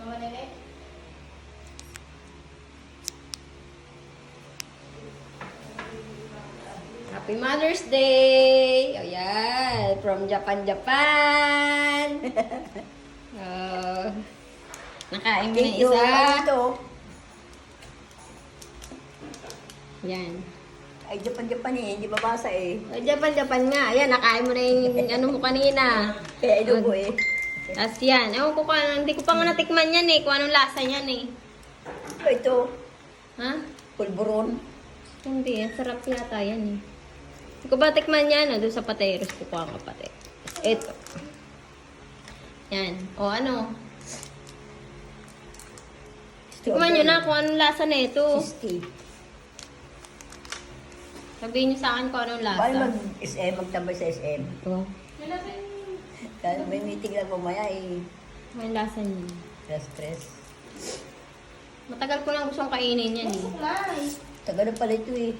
Mama Nene? Happy Mother's Day! O yan, from Japan, Japan! oh. Nakain mo na isa. Ito? Yan. Ay, Japan-Japan eh. Hindi babasa eh. O, Japan, Japan nga. Ayan, nakain mo na yung ano mo kanina. Kaya ilugo eh. Tapos yan. Ewan ko kung ano, hindi ko pa nga natikman yan eh. Kung anong lasa yan eh. Ito, ito. Ha? Pulburon. Hindi, ang sarap yata yan eh. Hindi ko ba tikman yan? Ah, doon sa pateros ko ko ang kapate. Ito. Yan. O ano? Tikman nyo na kung anong lasa na ito. Sisti. Sabihin nyo sa akin kung anong Paano lasa. mag-SM? Magtambay sa SM? Ito. Dahil may meeting lang mamaya eh. Anong lasa niya? Stress-stress. Matagal ko lang gustong kainin yan eh. Taga na pala ito eh.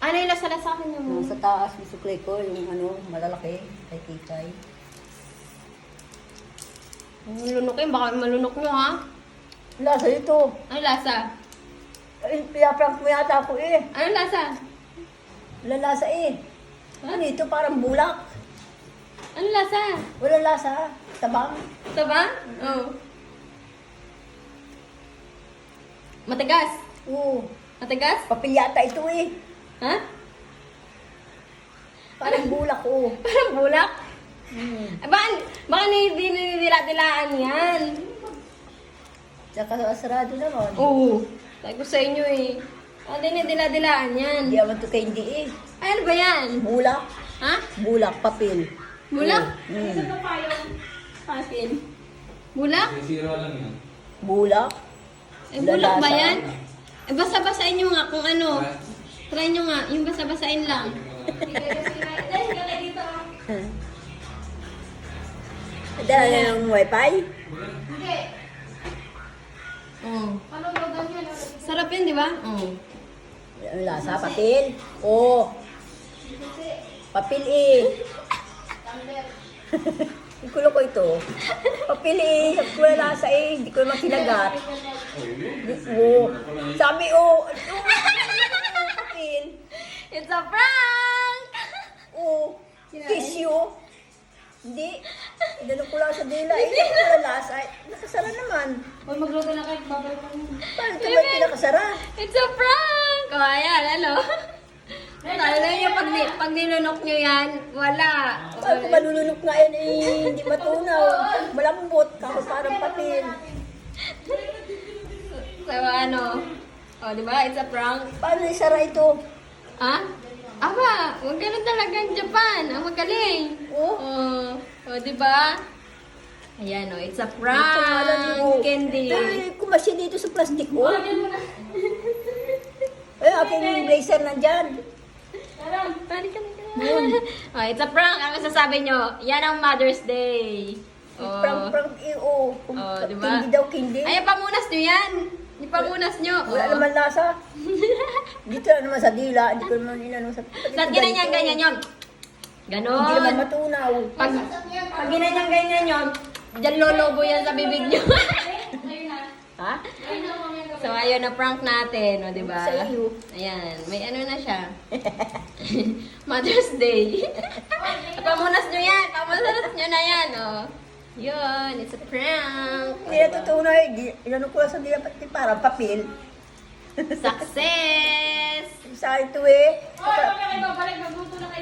Ano yung lasa-lasa akin mo? Sa taas, suklay ko, yung ano, malalaki, kay Kikay. Ang lunok yun, baka malunok nyo ha? Lasa ito. Ano lasa? Ay, pinaprank mo yata ako eh. Ano lasa? Wala lasa eh. Ano ito, parang bulak. Ano lasa? Wala lasa. Tabang. Ito ba? Oo. Matigas? Oo. Matigas? Papel yata ito eh. Ha? Parang bulak oh. Parang bulak? Hmm. Baka, baka dinidila-dilaan yan. Tsaka sarado naman. Oo. Sabi ko sa inyo eh. Baka dinidila-dilaan yan. Hindi naman ito kay hindi eh. Ay, ano ba yan? Bulak. Ha? Bulak, papel. Bulak? Hmm. Pasin. Bulak? Zero lang yan. Bulak. Eh, bulak ba yan? Eh, basa-basain nyo nga kung ano. Try nyo nga. Yung basa-basain lang. Dala na ng wifi. Oo. Sarap yun, di ba? Oo. Ano lasa? Papel? Oo. Papel eh. Yung kulo ko ito. Papel eh. Sabi ko wala lasa eh. Hindi ko naman kinagat. Oo. Sabi oh. Papel. It's a prank! Oo. Tissue. Hindi. Inano ko lang sa dila eh. Hindi ko wala lasa. Nakasara naman. Huwag magluto na kayo, babay ko Paano ito ba pinakasara? It's a prank! O, ayan, ano? Lalo yung pag, ni- pag nilunok nyo yan, wala. Paano ko malulunok nga yan eh. Hindi matunaw. Malambot. Kapag parang papel. So, ano? O, di ba? It's a prank. Paano isara ito? Ha? Aba, huwag ganun talaga ang Japan. Ang magaling. Oh. Oh, o, di ba? Ayan, o. It's a prank. Candy. Ay, kumasin dito sa plastic ko. Ay, aking blazer nandyan. Na oh, it's a prank. Ang masasabi nyo, yan ang Mother's Day. Oh. Prank, prank, eh, oh. Oh, di ba? Kindi daw, kindi. Ay, pamunas nyo yan. Yung pamunas nyo. Wala Oh. naman lasa. Dito na naman sa dila. Hindi ko naman inano sa... Lahat ganyan, ganyan yun. Hindi naman Ganon. matunaw. Pag, pag ganyan, ganyan yun, dyan lolobo yan sa bibig nyo. Ha? So, ayun na prank natin, o, di ba? Sa iyo. Ayan, may ano na siya. Mother's Day. pamunas nyo yan, pamunas nyo na yan, o. Yun, it's a prank. Hindi na totoo na eh. Inano ko lang sa pati Parang papel. Success! Sa ito eh. Oy, babalik, babalik, magluto na kayo.